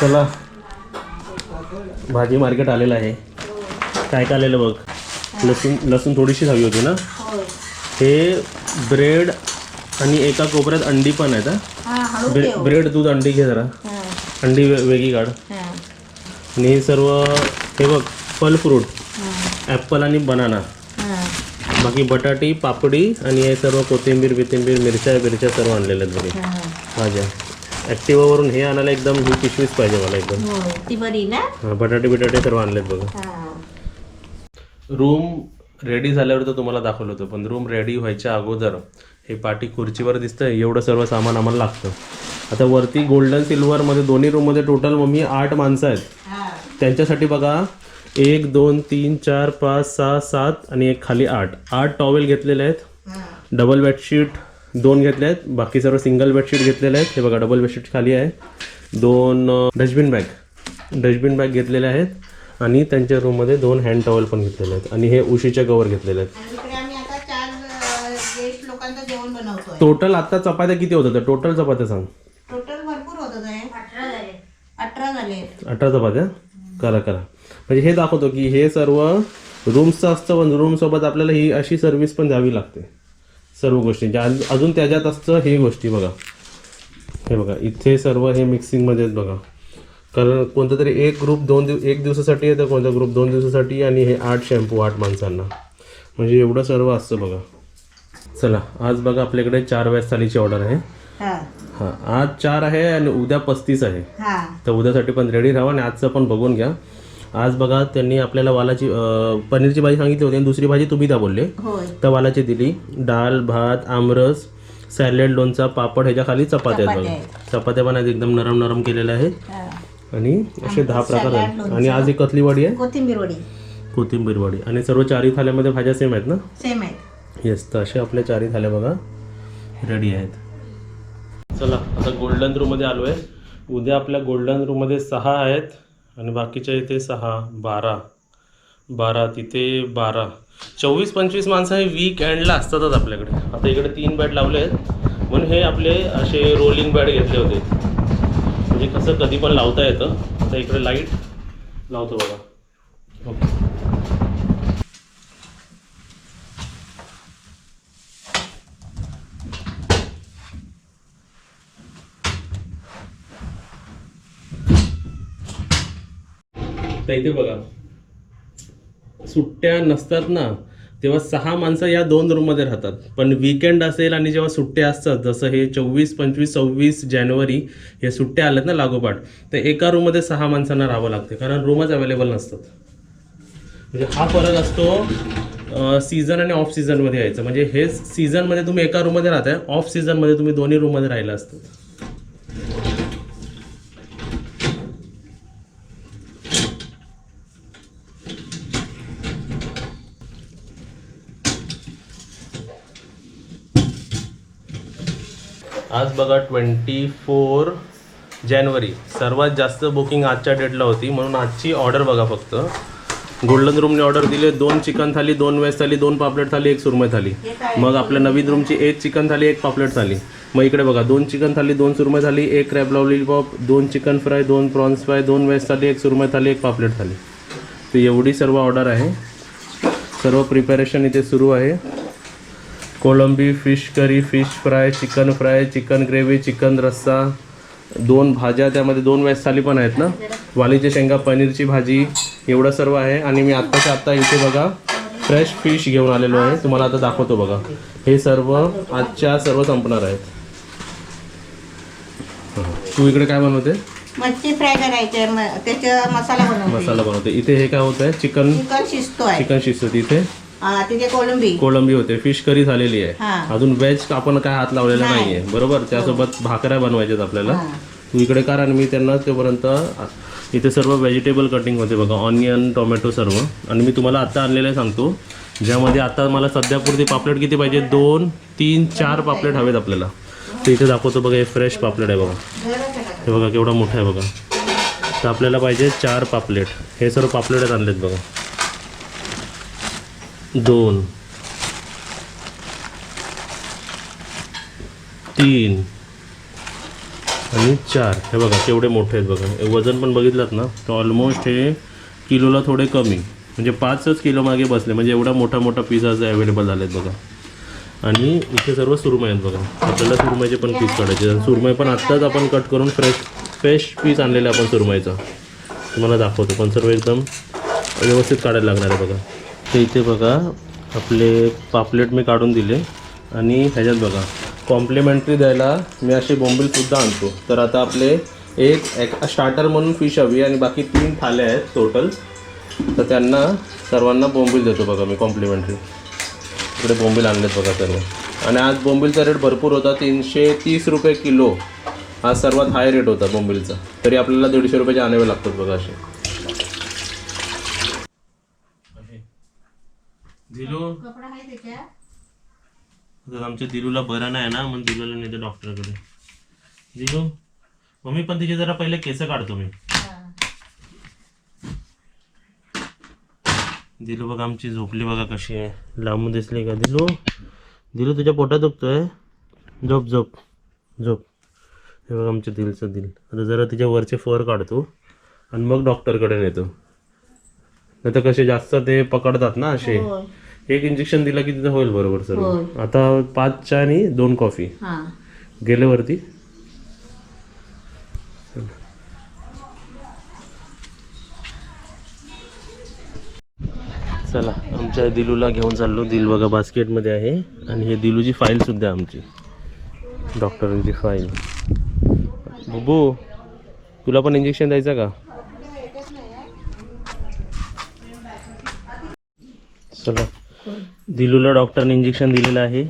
चला. भाजी मार्केट आलेलं आहे. काय काय आलेलं बघ. लसूण लसूण थोडीशी हवी होती ना? हे ब्रेड आणि एका कोपऱ्यात अंडी पण आहेत ब्रे- ब्रेड दूध अंडी घे जरा. अंडी वे- वेगळी काढ. आणि हे सर्व हे बघ फल फ्रूट. ॲपल आणि बनाना. बाकी बटाटी पापडी आणि हे सर्व कोथिंबीर बिथिंबीर मिरच्या बिरच्या सर्व आणलेल्या आहेत बघे. भाज्या. ॲक्टिवावरून हे आणायला एकदम ही पिशवीच पाहिजे मला एकदम. होय ती बरी ना? हा, बटाटे बिटाटे सर्व आणलेत बघा. हा. रूम रेडी झाल्यावर तर तुम्हाला दाखवलं होतं पण रूम रेडी व्हायच्या अगोदर हे पाठी खुर्चीवर दिसतंय एवढं सर्व सामान आम्हाला लागतं. आता वरती गोल्डन सिल्वरमध्ये दोन्ही रूममध्ये टोटल मम्मी आठ माणसं आहेत. हा. त्यांच्यासाठी बघा एक दोन तीन चार पाच सहा सात आणि एक खाली आठ. आठ टॉवेल घेतलेले आहेत. हा. डबल बेडशीट दोन घेतले आहेत. बाकी सर्व सिंगल बेडशीट घेतलेले आहेत. हे बघा डबल बेडशीट खाली आहे. दोन डस्टबिन बॅग डस्टबिन बॅग घेतलेले आहेत. आणि त्यांच्या रूममध्ये दोन हँड टॉवेल पण घेतलेले आहेत. आणि हे उशीच्या कवर घेतलेले आहेत. आणि इकडे आम्ही आता चार अ, गेस्ट लोकांचं जेवण बनवतोय. टोटल आता चपात्या किती होतात टोटल चपात्या सांग. टोटल भरपूर होत आहे अठरा झाले. अठरा झाले. अठरा चपात्या? करा करा. म्हणजे हे दाखवतो की हे सर्व रूम्सचं असतं पण रूमसोबत आपल्याला ही अशी सर्व्हिस पण द्यावी लागते. सर्व गोष्टींची अज- अजून त्याच्यात असतं हे गोष्टी बघा. हे बघा इथे सर्व हे मिक्सिंगमध्ये आहेत बघा. कारण कोणता तरी एक ग्रुप दोन दिव एक दिवसासाठी आहे तर कोणता ग्रुप दोन दिवसासाठी आणि हे आठ शॅम्पू आठ माणसांना. म्हणजे एवढं सर्व असतं बघा. चला आज बघा आपल्याकडे चार व्याज थालीची ऑर्डर आहे. हा. आज चार आहे आणि उद्या पस्तीस आहे. हा. तर उद्यासाठी पण रेडी राहा आणि आजचं पण बघून घ्या. आज बघा त्यांनी आपल्याला वालाची अं, पनीरची भाजी सांगितली होती आणि दुसरी भाजी तुम्ही त्या बोलले. होय. तर वालाची दिली. डाळ भात आमरस सॅलेड लोणचा पापड ह्याच्या खाली चपात्या आहेत चपात्या बघा चपात्या पण आहेत एकदम नरम नरम केलेल्या आहेत. हा. आणि असे दहा प्रकार आहेत. आणि आज एक कथली वाडी आहे? कोथिंबीर वडी. कोथिंबीर वाडी. आणि सर्व चारी थाल्यामध्ये भाज्या सेम आहेत ना? सेम आहे येस तर असे आपल्या चारी थाल्या बघा. रेडी आहेत. चला आता गोल्डन रूममध्ये आलो आहे उद्या आपल्या गोल्डन रूममध्ये सहा आहेत. आणि बाकीच्या इथे सहा बारा. बारा तिथे बारा. चोवीस पंचवीस माणसं हे वीक एंडला असतातच आपल्याकडे. आता इकडे तीन बॅड लावले आहेत. म्हणून हे आपले असे रोलिंग बॅड घेतले होते. म्हणजे कसं कधी पण लावता येतं. आता इकडे लाइट लावतो बघा. इथे बघा. सुट्ट्या नसतात ना तेव्हा सहा माणसं या दोन रूममध्ये राहतात. पण विकेंड असेल आणि जेव्हा सुट्ट्या असतात जसं हे चोवीस पंचवीस सव्वीस जानेवारी हे सुट्ट्या आल्यात ना लागोपाठ तर एका रूममध्ये सहा माणसांना राहावं लागते कारण रूमच अवेलेबल नसतात. म्हणजे हा फरक असतो सीझन आणि ऑफ सीझनमध्ये यायचं. म्हणजे हे सीझनमध्ये तुम्ही एका रूममध्ये राहताय ऑफ सीझनमध्ये तुम्ही दोन्ही रूममध्ये राहिला असतात आज बघा ट्वेंटी फोर जानेवारी. सर्वात जास्त बुकिंग आजच्या डेटला होती म्हणून आजची ऑर्डर बघा फक्त. गोल्डन रूमने ऑर्डर दिली दोन चिकन थाली दोन वेज थाली दोन पापलेट थाली एक सुरमई थाली. मग आपल्या नवीन रूमची एक चिकन थाली एक पापलेट थाली. मग इकडे बघा दोन चिकन थाली दोन सुरमई थाली एक क्रॅब लॉलीपॉप दोन चिकन फ्राय दोन प्रॉन्स फ्राय दोन वेज थाली एक सुरमई थाली एक पापलेट थाली. तर एवढी सर्व ऑर्डर आहे. सर्व प्रिपरेशन इथे सुरू आहे. कोळंबी fish curry fish fry chicken fry chicken gravy chicken रस्सा दोन भाज्या त्यामध्ये दोन वेज थाली पण आहेत ना? वालीचे शेंगा पनीरची भाजी एवढं सर्व आहे. आणि मी आत्ताच्या आत्ता इथे बघा फ्रेश फिश घेऊन आलेलो आहे. तुम्हाला आता दाखवतो बघा. हे सर्व आजच्या सर्व संपणार आहेत. तू इकडे काय बनवते? मच्छी फ्राय करायचे मसाला बनवतो. मसाला बनवते. इथे हे काय होत आहे चिकन चिकन शिजतोय चिकन शिजतं हा तिथे कोलंबी कोळंबी होते. फिश करी झालेली आहे. हा. अजून व्हेज आपण काय हात लावलेला नाही. नाहीये. बरोबर? त्यासोबत भाकऱ्या बनवायच्यात आपल्याला. हा. तू इकडे कर आणि मी त्यांना तोपर्यंत इथे सर्व व्हेजिटेबल कटिंग होते बघा. ऑनियन टोमॅटो सर्व. आणि मी तुम्हाला आता आणलेलं सांगतो. ज्यामध्ये आता मला सध्यापुरती पापलेट किती पाहिजे? दोन तीन चार पापलेट हवेत आपल्याला. तर इथे दाखवतो बघा हे फ्रेश पापलेट आहे बघा. हे बघा केवढा मोठा आहे बघा. तर आपल्याला पाहिजे चार पापलेट. हे सर्व पापलेटच आणलेत बघा. दोन तीन आणि चार. हे बघा केवढे मोठे आहेत बघा. वजन पण बघितलं ना? तर ऑलमोस्ट हे किलोला थोडे कमी. म्हणजे पाचच किलो मागे बसले. म्हणजे एवढा मोठा मोठा पिझ्झा जे अवेलेबल आहेत बघा. आणि इथे सर्व सुरमई आहेत बघा. आपल्याला सुरमईचे पण पीस काढायचे सुरमई पण आत्ताच आपण कट करून फ्रेश फ्रेश पीस आणलेला आपण सुरमईचा. तुम्हाला दाखवतो. पण सर्व एकदम व्यवस्थित काढायला लागणार आहे बघा. तर इथे बघा आपले पापलेट मी काढून दिले. आणि ह्याच्यात बघा कॉम्प्लिमेंटरी द्यायला मी असे बोंबीलसुद्धा आणतो. तर आता आपले एक एक स्टार्टर म्हणून फिश हवी आणि बाकी तीन थाल्या आहेत टोटल तर त्यांना सर्वांना बोंबील देतो बघा मी कॉम्प्लिमेंटरी इकडे बोंबील आणलेत बघा सर्व. आणि आज बोंबीलचा रेट भरपूर होता तीनशे तीस रुपये किलो. हा सर्वात हाय रेट होता बोंबीलचा. तरी आपल्याला दीडशे रुपयाचे आणावे लागतात बघा असे. दिलू? कपडा आहे त्याच्यात. तर आमच्या दिलूला बरं नाही ना म्हणून दिलूला नेते डॉक्टरकडे. दिलू मम्मी पण तिचे जरा पहिले केस काढतो मी. दिलू बघा आमची झोपली बघा कशी आहे. लांबून दिसली का? दिलू दिलू तुझ्या पोटात दुखतोय? झोप झोप झोप. हे बघा आमच्या दिलचं दिल. आता जरा तिच्या वरचे फर काढतो आणि मग डॉक्टरकडे नेतो. नाही तर कसे जास्त ते पकडतात ना असे. एक इंजेक्शन दिलं की तिथं होईल बरोबर सर आता पाच चहा आणि दोन कॉफी गेले वरती चला आमच्या दिलूला घेऊन चाललो. दिल बघा बास्केटमध्ये आहे. आणि हे दिलूची फाईल सुद्धा आमची. डॉक्टरांची फाईल बुबू तुला पण इंजेक्शन द्यायचं का? चला. दिलूला डॉक्टरने इंजेक्शन दिलेलं आहे.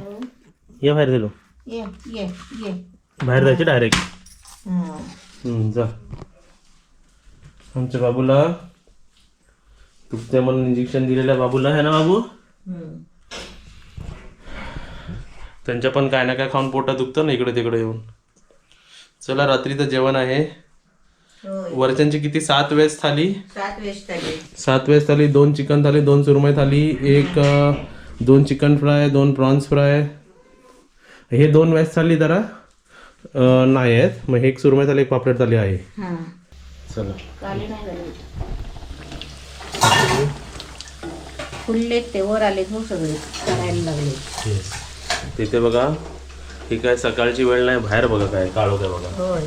या बाहेर दिलू. ये ये ये. बाहेर जायचे डायरेक्ट हा. जा. आमच्या बाबूला. दुखते म्हणून इंजेक्शन दिलेल्या बाबूला आहे ना बाबू. त्यांच्या पण काय ना काय खाऊन पोटात दुखतं ना इकडे तिकडे येऊन. चला रात्रीचं जेवण आहे. वरच्यांची किती? सात वेज थाली. सात वेज थाली. दोन चिकन थाली दोन सुरमई थाली एक दोन चिकन फ्राय दोन प्रॉन्स फ्राय हे दोन वेज थाली जरा नाही आहेत. मग एक सुरमई थाली एक पापलेट थाली आहे. हा. चला. फुलले ते वर आले हो सगळे. करायला लागले. तिथे बघा ही काय सकाळची वेळ नाही बाहेर बघा काय काळो काय बघा. होय.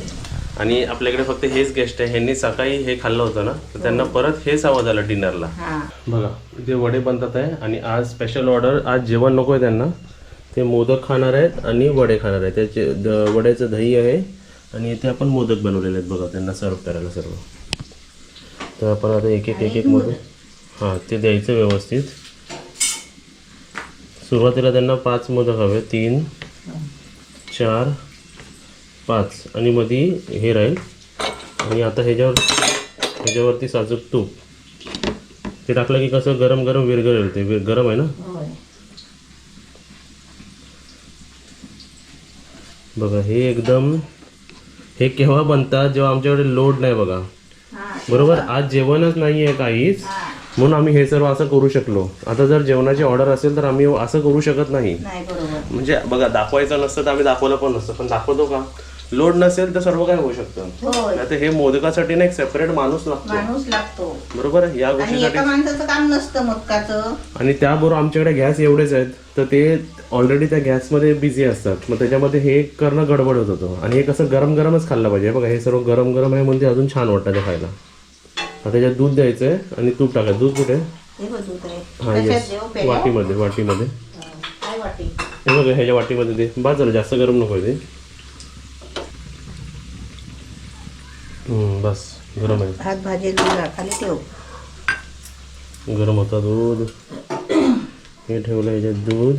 आणि आपल्याकडे फक्त हेच गेस्ट आहे. ह्यांनी सकाळी हे खाल्लं होतं ना तर त्यांना परत हेच हवं झालं डिनरला. हा. बघा इथे वडे बनतात आहे आणि आज स्पेशल ऑर्डर आज जेवण नको आहे त्यांना. ते मोदक खाणार आहेत आणि वडे खाणार आहेत. त्याचे द वड्याचं दही आहे आणि इथे आपण मोदक बनवलेले आहेत बघा त्यांना सर्व करायला सर्व. तर आपण आता एक एक एक एक मोदक हां ते द्यायचं व्यवस्थित. सुरुवातीला त्यांना पाच मोदक हवे. तीन चार पाच. आणि मधी हे राहील. आणि आता ह्याच्यावर ह्याच्यावरती साजूक तूप. ते टाकलं की कसं गरम गरम विरघळेल ते. विर- गरम आहे ना? बघा हे एकदम हे केव्हा बनतात जेव्हा आमच्याकडे लोड नाही बघा. बरोबर? आज जेवणच नाही आहे काहीच म्हणून आम्ही हे सर्व असं करू शकलो. आता जर जेवणाची ऑर्डर असेल तर आम्ही असं करू शकत नाही. म्हणजे बघा दाखवायचं नसतं तर आम्ही दाखवलं पण नसतं. पण दाखवतो का? लोड नसेल तर सर्व काय होऊ शकतं. आता हे मोदकासाठी ना एक सेपरेट माणूस लागतो. माणूस लागतो. बरोबर या गोष्टीसाठी माणसाचं काम नसतं मोदकाचं. आणि त्याबरोबर आमच्याकडे गॅस एवढेच आहेत तर ते ऑलरेडी त्या गॅसमध्ये बिझी असतात. मग त्याच्यामध्ये हे करणं गडबड होत होतं. आणि हे कसं गरम गरमच खाल्लं पाहिजे. बघा हे सर्व गरम गरम आहे म्हणून ते अजून छान वाटतं ते खायला. आता त्याच्यात दूध द्यायचं आहे आणि तूप टाकायचं. दूध कुठे? हे येस? वाटीमध्ये वाटीमध्ये. हा, बघा ह्याच्या वाटीमध्ये बाद झालं जास्त गरम नको आहे ते बस गरम आहे. भात भाजी दिला खाली ठेव. गरम होता दूध. हे ठेवलं ह्याच्यात दूध.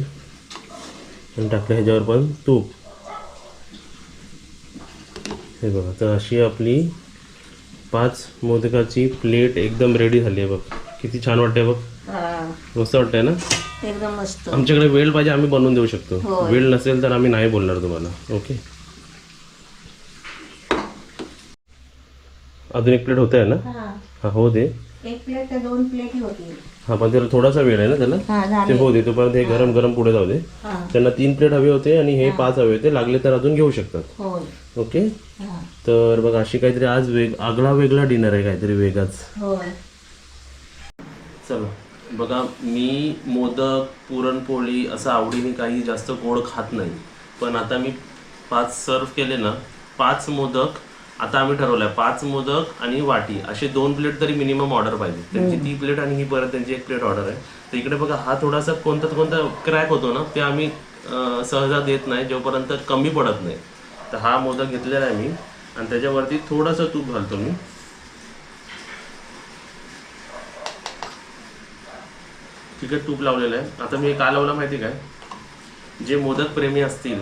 आणि टाकलं ह्याच्यावर पण तूप. हे बघा तर अशी आपली पाच मोदकाची प्लेट एकदम रेडी झाली आहे बघ. किती छान वाटते बघ. मस्त वाटतंय ना? एकदम मस्त. आमच्याकडे वेळ पाहिजे आम्ही बनवून देऊ शकतो. वेळ नसेल तर आम्ही नाही बोलणार तुम्हाला. ओके अजून एक प्लेट होत आहे ना? हा. हा हो दे. एक प्लेट दोन प्लेट होती हा पण त्याला थोडासा वेळ आहे ना त्याला? हा ते होऊ दे तोपर्यंत हे गरम गरम पुढे जाऊ दे. हा. त्यांना तीन प्लेट हवे होते आणि हे पाच हवे होते. लागले तर अजून घेऊ शकतात. होय ओके? हा. तर बघ अशी काहीतरी आज वेग आगळा वेगळा डिनर आहे काहीतरी वेगळाच. होय चला. बघा मी मोदक पुरणपोळी असं आवडीने काही जास्त गोड खात नाही. पण आता मी पाच सर्व केले ना पाच मोदक आता आम्ही ठरवलंय पाच मोदक आणि वाटी. असे दोन प्लेट तरी मिनिमम ऑर्डर पाहिजे. त्यांची ती प्लेट आणि ही परत त्यांची एक प्लेट ऑर्डर आहे. तर इकडे बघा हा थोडासा कोणता कोणता क्रॅक होतो ना ते आम्ही सहजा देत नाही जोपर्यंत कमी पडत नाही. तर हा मोदक घेतलेला आहे मी. आणि त्याच्यावरती थोडंसं तूप घालतो मी. तिकडे तूप लावलेलं आहे. आता मी का लावलं माहिती काय? जे मोदक प्रेमी असतील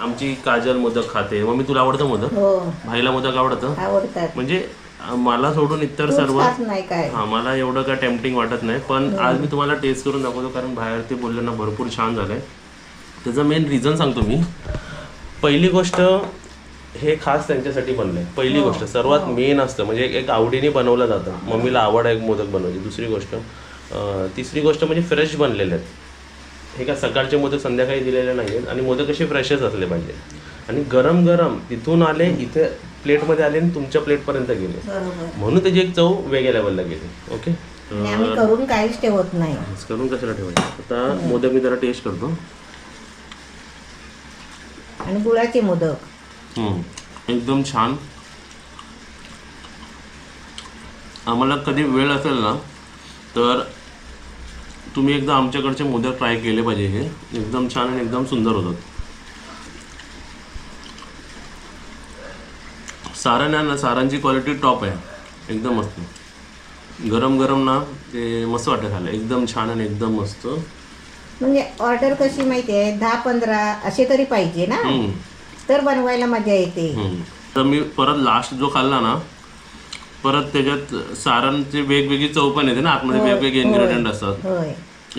आमची काजल मोदक खाते. मग मी तुला आवडतं मोदक? हो. भाईला मोदक आवडतं? आवडतात. म्हणजे मला सोडून इतर सर्व खात नाही काय? हा मला एवढं काय टेम्पटिंग वाटत नाही. पण आज मी तुम्हाला टेस्ट करून दाखवतो कारण बाहेर ते बोलले ना भरपूर छान झालंय. त्याचं मेन रिझन सांगतो मी. पहिली गोष्ट हे खास त्यांच्यासाठी बनलंय. पहिली गोष्ट सर्वात मेन असतं. म्हणजे एक आवडीने बनवलं जातं. मम्मीला आवड आहे मोदक बनवायची. दुसरी गोष्ट अं, तिसरी गोष्ट म्हणजे फ्रेश बनलेले आहेत. हे काय सकाळचे मोदक संध्याकाळी दिलेले नाही आहेत आणि मोदक असे फ्रेशच असले पाहिजे. आणि गरम गरम तिथून आले इथे प्लेटमध्ये आले आणि तुमच्या प्लेटपर्यंत गेले. म्हणून त्याची एक चव वेगळ्या लेवलला गेली. ओके करून काहीच ठेवत नाही. करून कशाला ठेवायचं? आता मोदक मी जरा टेस्ट करतो. आणि गुळाचे मोदक. एकदम छान. आम्हाला कधी वेळ असेल ना तर तुम्ही एकदा आमच्याकडचे मोदक ट्राय केले पाहिजे हे. एकदम छान आणि एकदम सुंदर होतात. सारण आहे ना सारांची क्वालिटी टॉप आहे. एकदम मस्त. गरम गरम ना ते मस्त वाटतं खायला. एकदम छान आणि एकदम मस्त. म्हणजे ऑर्डर कशी माहिती आहे? दहा पंधरा असे तरी पाहिजे ना. तर बनवायला मजा येते. तर मी परत लास्ट जो खाल्ला ना परत त्याच्यात सारणचे वेगवेगळी चव पण येते ना आतमध्ये वेगवेगळे इन्ग्रेडियंट असतात.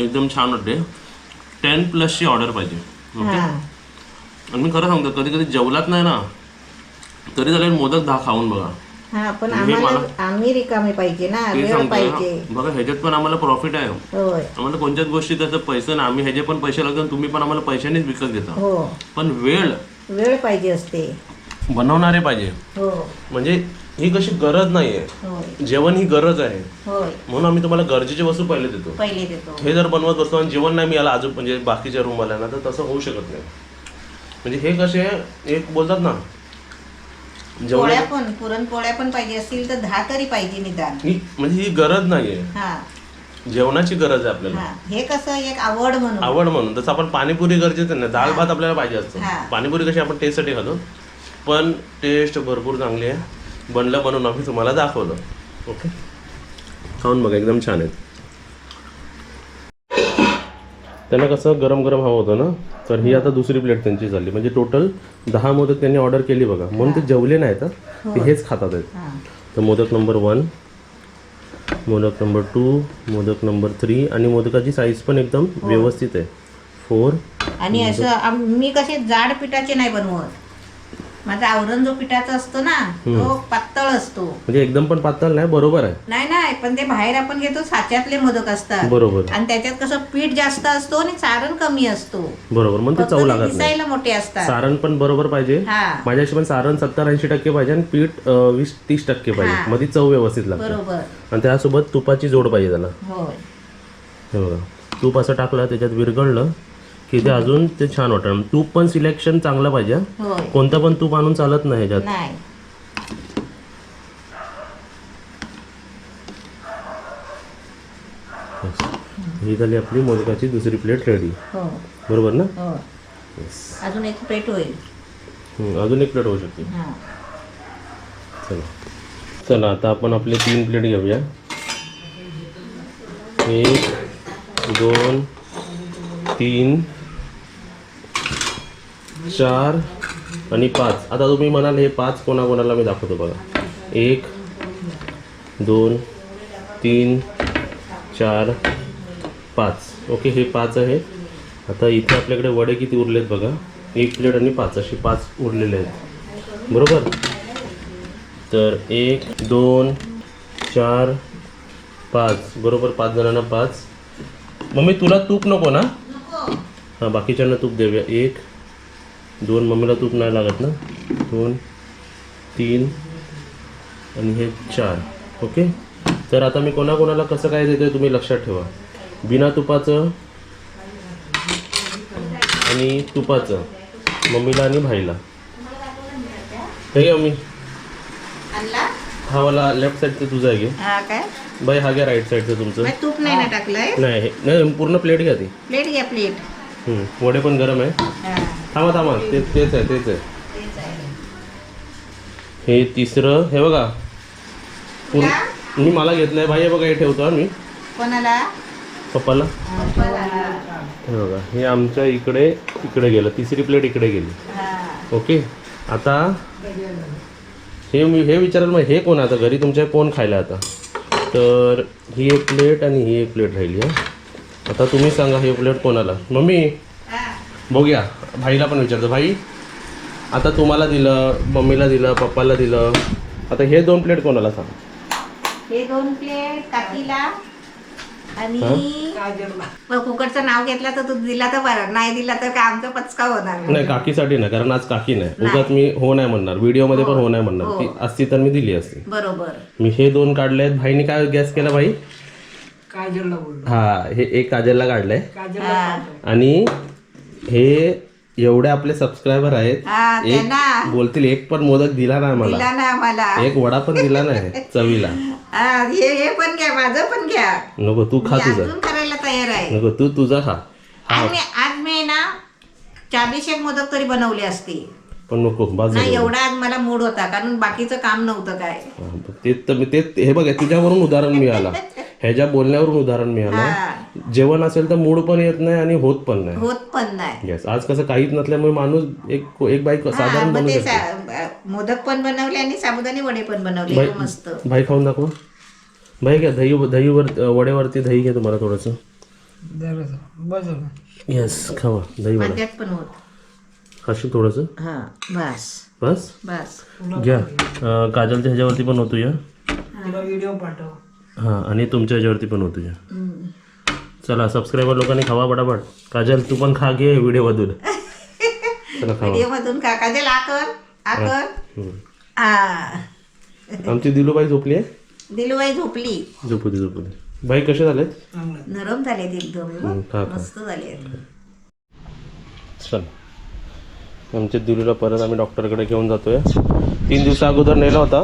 एकदम छान वाटते. टेन प्लसची ऑर्डर पाहिजे. हा. आणि मी खरं सांगतो कधी कधी जेवलात नाही ना तरी चालेल मोदक दहा खाऊन बघा. हा पण आम्हाला मला- आम्ही रिकामे पाहिजे ना ते वेळ सांगतो पाहिजे. ना. बघा ह्याच्यात पण आम्हाला प्रॉफिट आहे. होय. आम्हाला कोणत्याच गोष्टी त्याचं पैसे ना आम्ही ह्याचे पण पैसे लागतात तुम्ही पण आम्हाला पैशानेच विकत घेता. हो. पण वेळ वेळ पाहिजे असते. बनवणारे पाहिजे. हो. म्हणजे ही कशी गरज नाही आहे होय. जेवण ही गरज आहे. होय. म्हणून आम्ही तुम्हाला गरजेची वस्तू पहिले देतो. पहिले देतो. हे जर बनवत बसतो आणि जेवण नाही मिळालं अजून म्हणजे बाकीच्या रूमवाल्यांना तर तसं होऊ शकत नाही. म्हणजे हे कसे एक बोलतात ना जेवण पोळ्या पण पुरणपोळ्या पण पाहिजे असतील तर दहा तरी पाहिजे निदान. ही म्हणजे ही गरज नाहीये. हा. जेवणाची गरज आहे आपल्याला. हा. हे कसं एक आवड म्हणून. आवड म्हणून. तसं आपण पाणीपुरी गरजेचं नाही दाल भात आपल्याला पाहिजे असतं. हा. पाणीपुरी कशी आपण टेस्टसाठी खातो. पण टेस्ट भरपूर चांगली आहे. बनलं बनवून आम्ही तुम्हाला दाखवलं. ओके खाऊन बघा एकदम छान आहेत. त्यांना कसं गरम गरम हवं होतं ना? तर ही आता दुसरी प्लेट त्यांची झाली. म्हणजे टोटल दहा मोदक त्यांनी ऑर्डर केली बघा. म्हणून ते जेवले नाहीत हं. ते हेच खातात आहेत. हा. तर modak number one modak number two modak number three आणि मोदकाची साईज पण एकदम व्यवस्थित आहे. फोर आणि असं मी कसे जाड पिठाचे नाही बनवत. माझा आवरण जो पिठाचा असतो ना तो पातळ असतो. म्हणजे एकदम पण पातळ नाही बरोबर आहे. नाही नाही पण ते बाहेर आपण घेतो साच्यातले मोदक असतात. बरोबर. आणि त्याच्यात कसं पीठ जास्त असतो आणि सारण कमी असतो. बरोबर मग ते फक्त चव ते लागत दिसायला मोठे असतात. सारण पण बरोबर पाहिजे. हा. माझ्या हिशोबाने सारण सत्तर ऐंशी टक्के पाहिजे आणि पीठ वीस तीस टक्के पाहिजे. मग ती चव व्यवस्थित लागते. बरोबर. आणि त्यासोबत तुपाची जोड पाहिजे त्याला. हे तूप असं टाकलं त्याच्यात विरघळलं. की ते अजून ते छान वाटतं. तूप पण सिलेक्शन चांगलं पाहिजे कोणतं पण तूप आणून चालत नाही ह्याच्यात. ही झाली आपली मोदकाची दुसरी प्लेट रेडी. हो. बरोबर ना? हो. अजून एक प्लेट होईल. अजून एक प्लेट होऊ शकते. हा. चला. चला आता आपण आपले तीन प्लेट घेऊया. एक दोन तीन चार आणि पाच. आता तुम्ही म्हणाल हे पाच कोणाकोणाला मी दाखवतो बघा. एक दोन तीन चार पाच. ओके हे पाच आहे. आता इथे आपल्याकडे वडे किती उरलेत बघा. एक प्लेट आणि पाच. असे पाच उरलेले आहेत. बरोबर? तर एक दोन चार पाच. बरोबर? पाच जणांना पाच. मम्मी तुला तूप नको ना? हां बाकीच्यांना तूप देऊया. एक दोन मम्मीला तूप नाही लागत ना? दोन तीन आणि हे चार. ओके? तर आता मी कोणाकोणाला कसं काय देतोय तुम्ही लक्षात ठेवा. बिना तुपाचं आणि तुपाचं. मम्मीला आणि भाईला. हे मम्मी. हा वाला लेफ्ट साईडचं तुझं आहे घे. हा काय? बाई हा घ्या राईट साईडचं तुमचं. तूप नाही ना टाकलंय? नाही हे नाही पूर्ण प्लेट घ्या ती. प्लेट घ्या प्लेट हम्म, वडे पण गरम आहे. हा. थांबा थांबा. ते तेच आहे तेच आहे. तेच आहे हे तिसरं हे बघा. पूर्ण? मी मला घेत नाही भाई हे बघा हे ठेवतो हा मी कोणाला? पप्पाला. हे बघा हे आमच्या इकडे इकडे गेलं. तिसरी प्लेट इकडे गेली. ओके? आता हे मी हे विचाराल मग हे कोण आता घरी? तुमच्या कोण खायला आता? तर ही एक प्लेट आणि ही एक प्लेट राहिली हा. आता तुम्ही सांगा ही प्लेट कोणाला? मम्मी. बघूया. भाईला पण विचारतो भाई आता तुम्हाला दिलं मम्मीला दिलं पप्पाला दिलं आता हे दोन प्लेट कोणाला सांग? हे दोन प्लेट काकीला आणि मग कुकरचं नाव घेतलं तर तू दिला तर बरं नाही दिला तर काय आमचा पचका होणार नाही. काकीसाठी नाही कारण आज काकी नाही. उगाच मी हो नाही म्हणणार. व्हिडिओमध्ये पण हो नाही म्हणणार. ती असती तर मी दिली असती. बरोबर. मी हे दोन काढलेत. भाईने काय गॅस केला भाई? काजलला बोललो. हा हे एक काजलला काढलंय. काजलला हा. आणि हे एवढे आपले सबस्क्रायबर आहेत. एक बोलतील एक पण मोदक दिला नाही मला दिला ना आम्हाला. एक वडा पण दिला नाही चवीला. हा, हे हे पण घ्या माझं पण घ्या. नको तू खा मी तुझं. अजून करायला तयार आहे. नको तू तुझा खा. आज मी आज मी ना चाळीस एक मोदक तरी बनवले असते. पण नको बाजू नाही एवढा आज मला मूड होता कारण बाकीचं काम नव्हतं काय. ते तर मी ते हे बघ तुझ्यावरून उदाहरण मिळाला. ह्याच्या बोलण्यावरून उदाहरण मिळालं. हा. जेवण असेल तर मूड पण येत नाही आणि होत पण नाही. होत पण नाही. येस आज कसं काहीच नसल्यामुळे माणूस एक एक बाईक हा, साधारण बनवू शकतो. मोदक पण बनवले आणि साबुदाणे वडे पण बनवले. बाई मस्त. भाई खाऊन दाखव. भाई घ्या दही दहीवर वड्यावरती दही घ्या तुम्हाला थोडंसं. येस खावा दही वडा. पण होत. खाशील थोडंसं. हा बस. बस? बस. घ्या. अं, काजलच्या ह्याच्यावरती पण होतो या तुला व्हिडिओ पाठव. हां आणि तुमच्या ह्याच्यावरती पण होतो या हम्म. चला सबस्क्रायबर लोकांनी खावा पटापट. काजल तू पण खा घे व्हिडिओ मधून चला खावा. व्हिडिओ मधून का काजल आकर आकर हम्म. हा आमची दिलूबाई झोपली आहे? दिलूबाई झोपली. झोपू दे झोपू दे बाई कसे झालेत चांगलं. नरम झालेत एकदम. हम्म, खा खा. मस्त झाले चल. आमच्या दिलूला परत आम्ही डॉक्टरकडे घेऊन जातोय. तीन दिवसा अगोदर नेला होता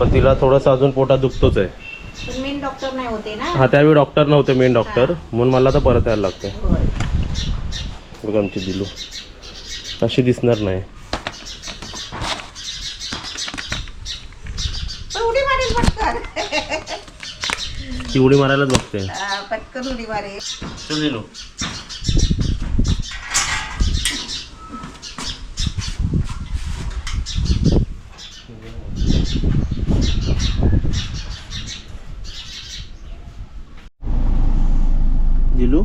पण तिला थोडंसं अजून पोटात दुखतोच आहे. पण मेन डॉक्टर नाही होते ना? हा त्यावेळी डॉक्टर नव्हते मेन डॉक्टर म्हणून मला तर परत यायला लागतं बघ आमची दिलू. अशी दिसणार नाही. उडी ती मारायलाच बघते. पटकन उडी दिलू दिलू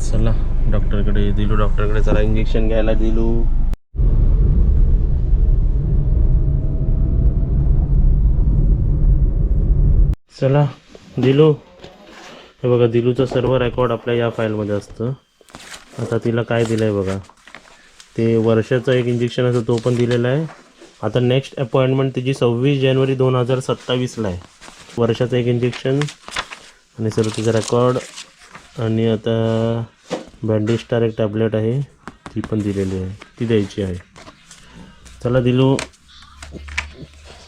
चला डॉक्टरकडे तिकडे चला इंजेक्शन घ्यायला दिलू चला दिलू. हे बघा दिलूचं सर्व रेकॉर्ड आपल्या या फाईलमध्ये असतं. आता तिला काय दिलं आहे बघा. ते वर्षाचं एक इंजेक्शन असतं तो पण दिलेला आहे. आता नेक्स्ट अपॉइंटमेंट तिची सव्वीस जानेवारी दोन हजार सत्तावीसला आहे. वर्षाचं एक इंजेक्शन आणि सर्व तिचा रेकॉर्ड आणि आता बँडेज स्टार एक टॅबलेट आहे. ती पण दिलेली आहे. ती द्यायची आहे. चला दिलो.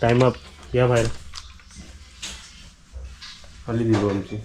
टाईम अप या बाहेर. खाली दिलो आमची.